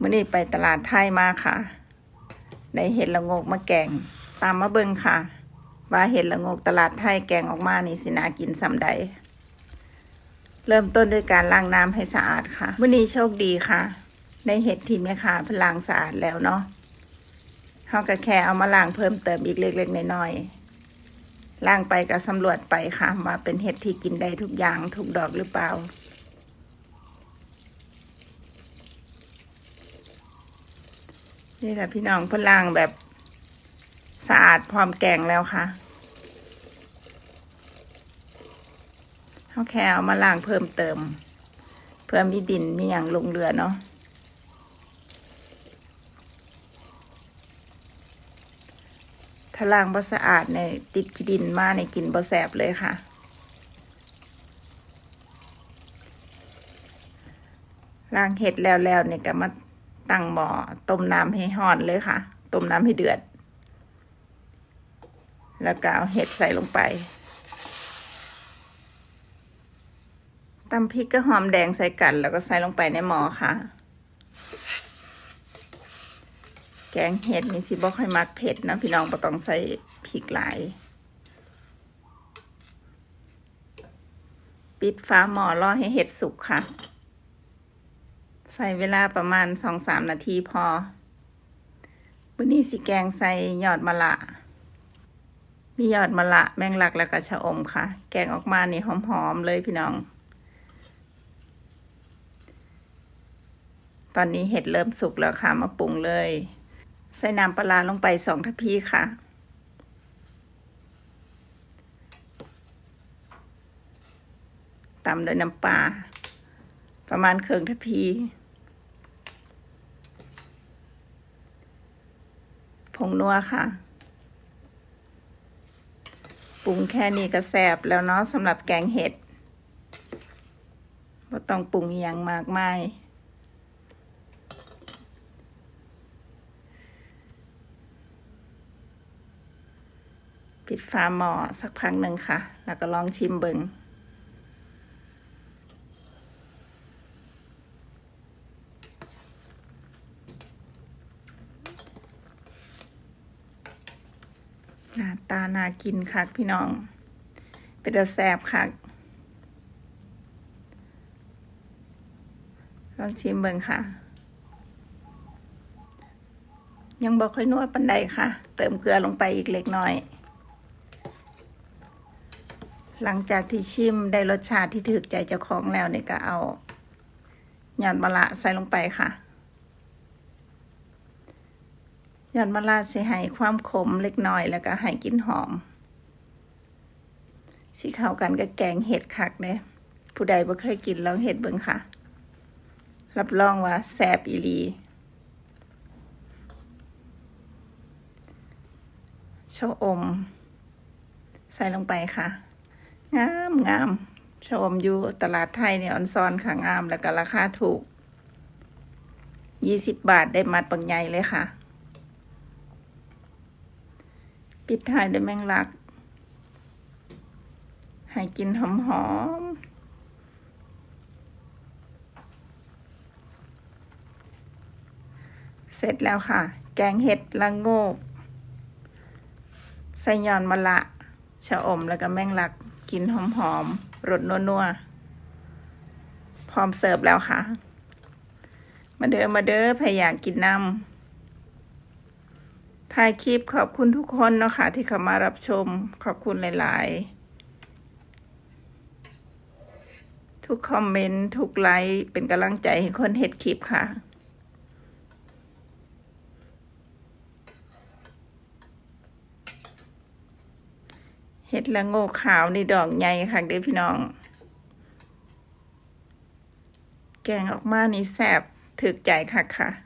มื่อนี้ไปตลาดไทยมาค่ะ ได้เห็ดละงกมาแกง ตามมาเบิ่งค่ะ ว่าเห็ดละงกตลาดไทยแกงออกมานี่สินากินสำใด เริ่มต้นด้วยการล้างน้ำให้สะอาดค่ะมื่อนี้โชคดีค่ะ ได้เห็ดที่แม่ค้าพลางสะอาดแล้วเนาะเฮาก็แค่เอามาล้างเพิ่มเติมอีกเล็กๆน้อยๆล้างไปก็สำรวจไปค่ะว่าเป็นเห็ดที่กินได้ทุกอย่างทุกดอกหรือเปล่า นี่แหละพี่น้องเพนล่างแบบสะอาดพร้อมแกงแล้วค่ะเขาแค่เอามาล้างเพิ่มเติม เพื่อมีดินมีอย่างลงเรือเนาะถ้าล้างบ่สะอาดเนี่ยติดขี้ดินมาในกินบ่แสบเลยค่ะล้างเห็ดแล้วแล้วเนี่ยก็มา ตั้งหม้อต้มน้ำให้ห้อนเลยค่ะ ต้มน้ำให้เดือด แล้วก็เอาเห็ดใส่ลงไปตำพริกก็หอมแดงใส่กัน แล้วก็ใส่ลงไปในหม้อค่ะ แกงเห็ดนี่สิบ่ค่อยมักเผ็ดนะพี่น้องบ่ต้องใส่พริกหลายปิดฟ้าหม้อรอให้เห็ดสุกค่ะ ใส่เวลาประมาณสองสามนาทีพอวันนี้สิแกงใส่ยอดมะละ มียอดมะละแมงลักแล้วก็ชะอมค่ะ แกงออกมานี่หอมๆเลยพี่น้อง ตอนนี้เห็ดเริ่มสุกแล้วค่ะ มาปรุงเลย ใส่น้ำปลาลงไปสองทัพพีค่ะตำด้วยน้ำปลาประมาณเครื่องทัพพี ผงนัวค่ะ ปรุงแค่นี้ก็แซ่บแล้วเนาะสำหรับแกงเห็ดไม่ต้องปรุงอย่างมากมายปิดฝาหม้อสักพักหนึ่งค่ะ แล้วก็ลองชิมเบิง หน้าตาน่ากินคักพี่น้อง เป็นตาแสบคักลองชิมเบิงค่ะ ยังบอกค่อยนวดปันใดค่ะ เติมเกลือลงไปอีกเล็กน้อย หลังจากที่ชิมได้รสชาติที่ถูกใจเจ้าของแล้วเนี่ยก็เอาหยอดมะละใส่ลงไปค่ะห ยอดมะละสิให้ความขมเล็กน้อยแล้วก็ให้กลิ่นหอมสิเข้ากันกับแกงเห็ดคักเนี่ยผู้ใดบ่เคยกินลองเห็ดเบิ่งค่ะ รับรองว่าแซ่บอีหลีชะอม ใส่ลงไปค่ะ งามงามชะอมอยู่ตลาดไทยเนี่ยออนซอนค่ะงามแล้วก็ราคาถูกยี่สิบบาทได้มัดปังใหญ่เลยค่ะ ปิดท้ายด้วยแมงลัก ให้กินหอมหอมๆเสร็จแล้วค่ะ แกงเห็ดละโงกใส่ยอนมะละชะอมแล้วก็แมงลัก กินหอมๆรสนัวๆพร้อมเสิร์ฟแล้วค่ะ มาเด้อมาเด้อใครอยากกินน้ำ ถ่ายคลิปขอบคุณทุกคนเนาะค่ะที่เข้ามารับชมขอบคุณหลาย ๆ ทุกคอมเมนต์ทุกไลค์เป็นกำลังใจให้คนเห็ดคลิปค่ะเห็ดละโงกขาวในดอกใหญ่ค่ะเด้พี่น้อง แกงออกมานี่แสบถึกใจค่ะค่ะ